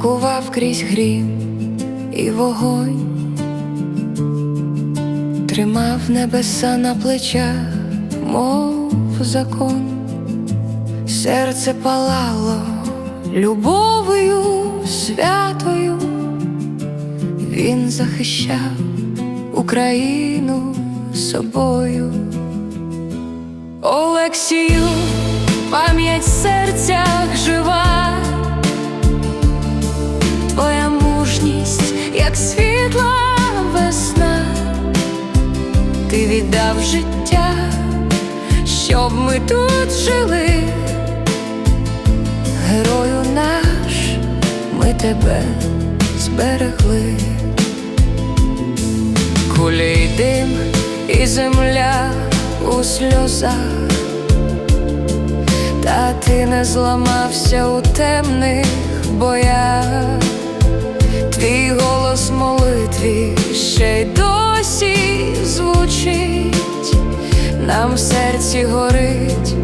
Крокував крізь грім і вогонь, тримав небеса на плечах, мов закон, серце палало любов'ю святою, він захищав Україну собою. Олексію, пам'ять серцях жива, як світла весна, ти віддав життя, щоб ми тут жили, герою наш, ми тебе зберегли. Кулі й дим і земля у сльозах, та ти не зламався у темних боях, твій голос молитві ще й досі звучить, нам в серці горить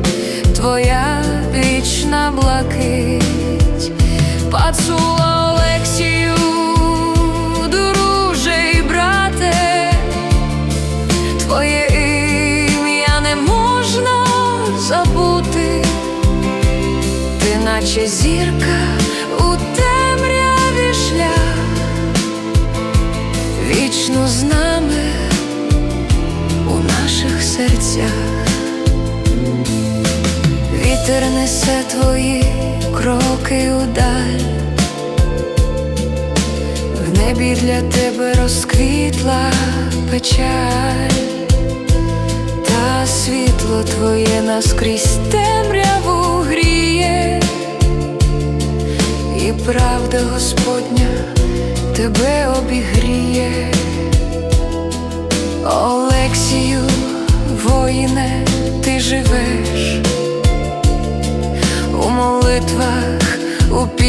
твоя вічна блакить, Пацула серцях. Вітер несе твої кроки удаль, в небі для тебе розквітла печаль, та світло твоє наскрізь темряву гріє, і правда Господня тебе обігріє,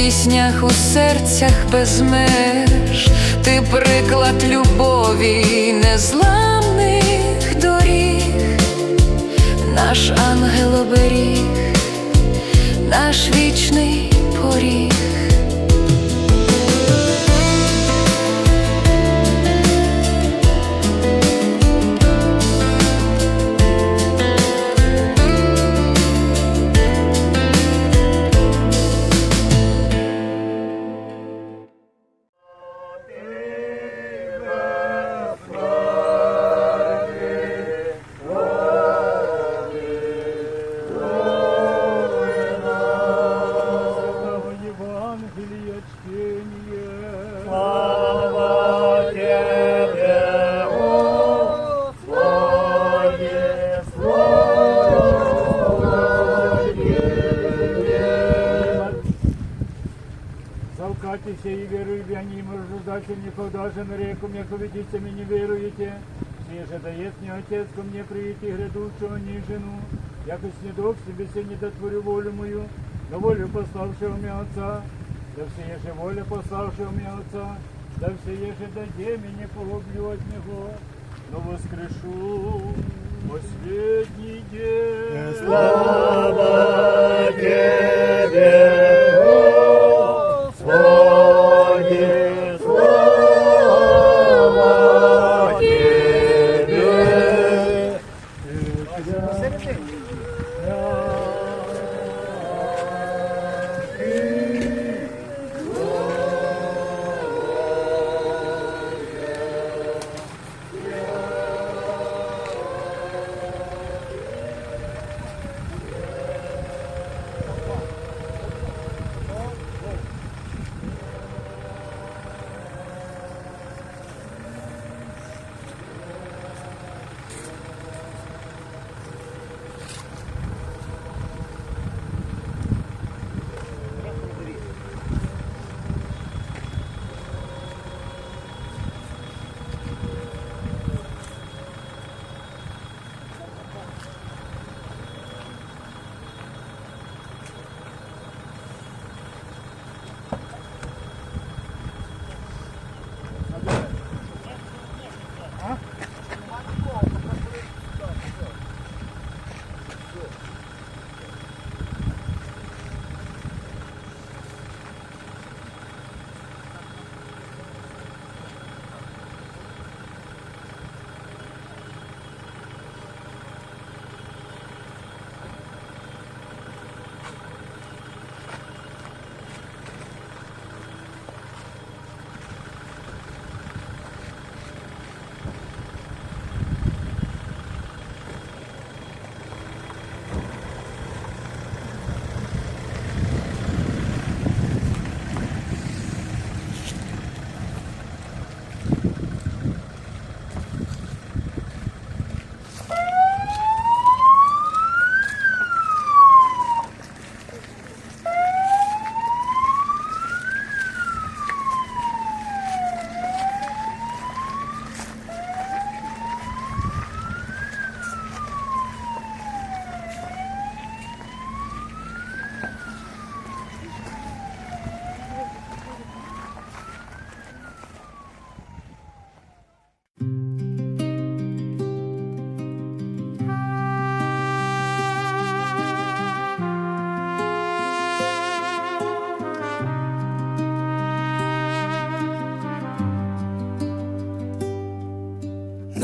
піснях, у серцях без меж, ти приклад любові незламних доріг, наш ангел оберіг, наш вічний поріг. Залкайтеся и веруй, я не можу дати никогда же на реку, яко видите, ми не веруете. Все же дает мне Отец ко мне прийти грядущего не жену, яко снедок себе се не дотворю волю мою, но волю пославшего меня Отца, да все еже воля пославшего меня Отца, да все еже даде меня погублю от Него, но воскрешу в последний день. Слава Тебе,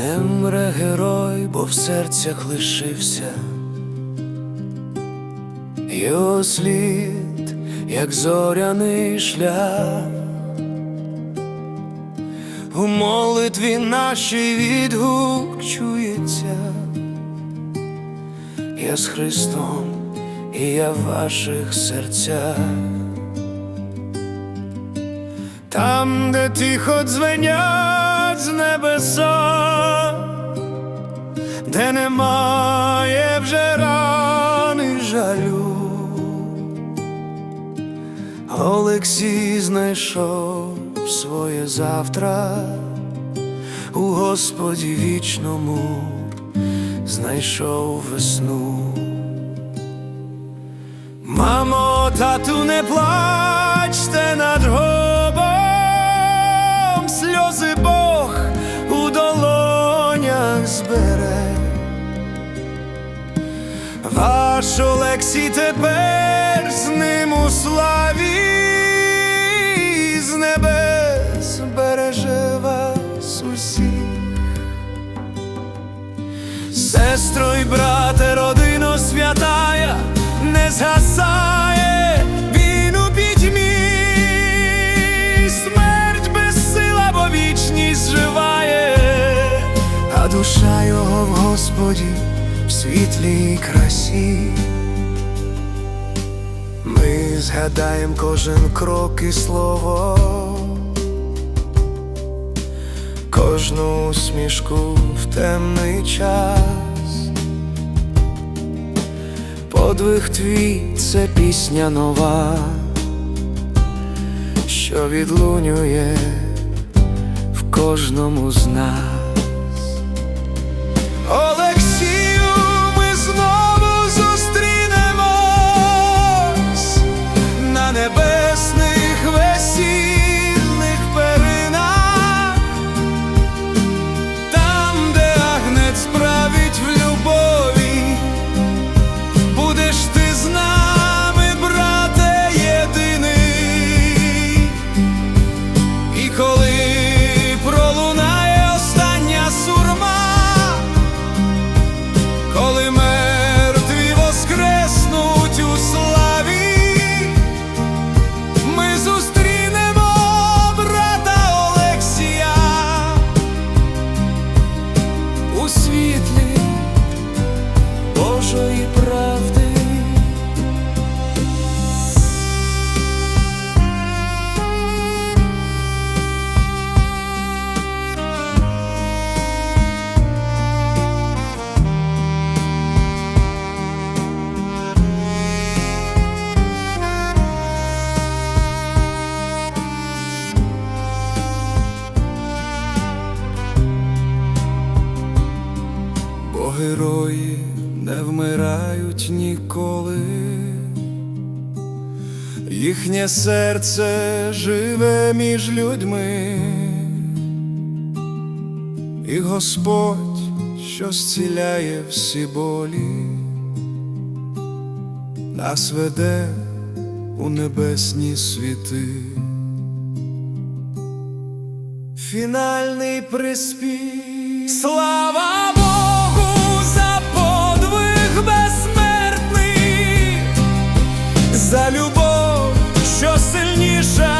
не мре герой, бо в серцях лишився. Його слід, як зоряний шлях, у молитві нашій відгук чується. Я з Христом, і я в ваших серцях. Там, де тихо дзвенять з небеса, де немає вже рани жалю. Олексій знайшов своє завтра у Господі вічному, знайшов весну. Мамо, тату, не плачте Олексій тепер з ним у славі, з небес береже вас усіх. Сестро й брате, родино святая, не згасає він у пітьмі, смерть безсила, бо вічність живає, а душа його в Господі в світлій красі. Ми згадаємо кожен крок і слово, кожну усмішку в темний час. Подвиг твій це пісня нова, що відлунює в кожному з нас. Герої не вмирають ніколи, їхнє серце живе між людьми, і Господь, що зціляє всі болі, нас веде у небесні світи. Фінальний приспів. Слава shine.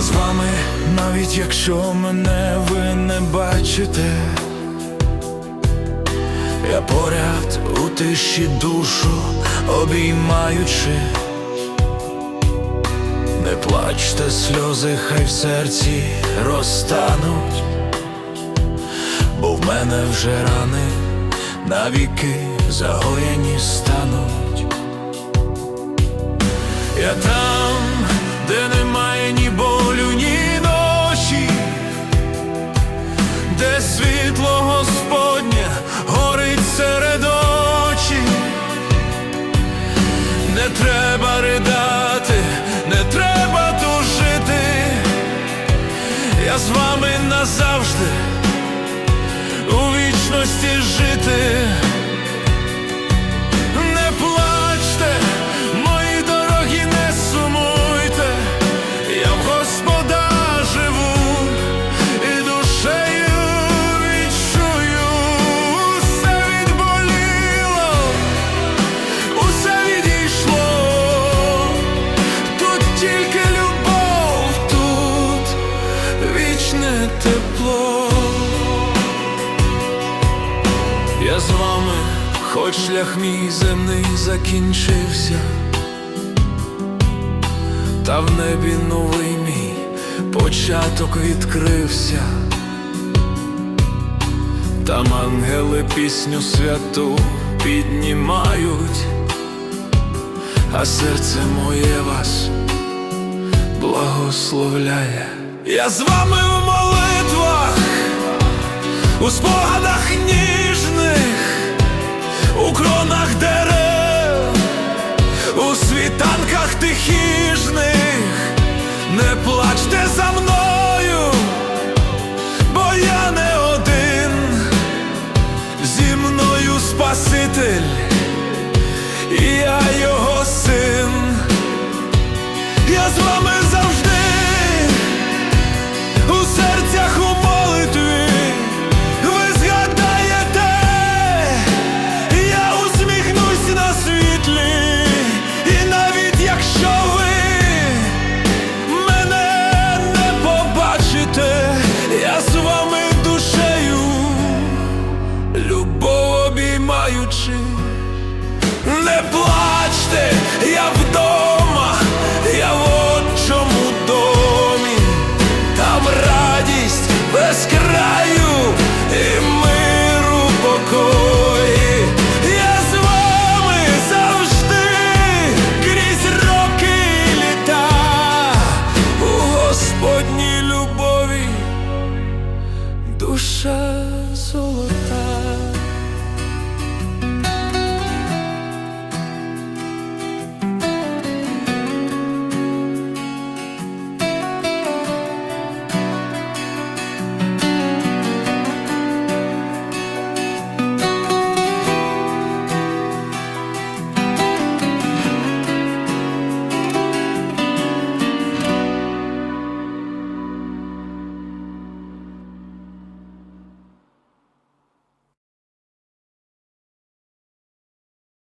З вами, навіть якщо мене ви не бачите, я поряд у тиші душу обіймаючи, не плачте сльози, хай в серці розтануть, бо в мене вже рани навіки загоєні стануть. Я З вами назавжди у вічності жити. З вами, хоч шлях мій земний закінчився, та в небі новий мій початок відкрився. Там ангели пісню святу піднімають, а серце моє вас благословляє. Я з вами в молитвах у спогадах ніжних, у кронах дерев, у світанках тихіжних, не плачте за мною,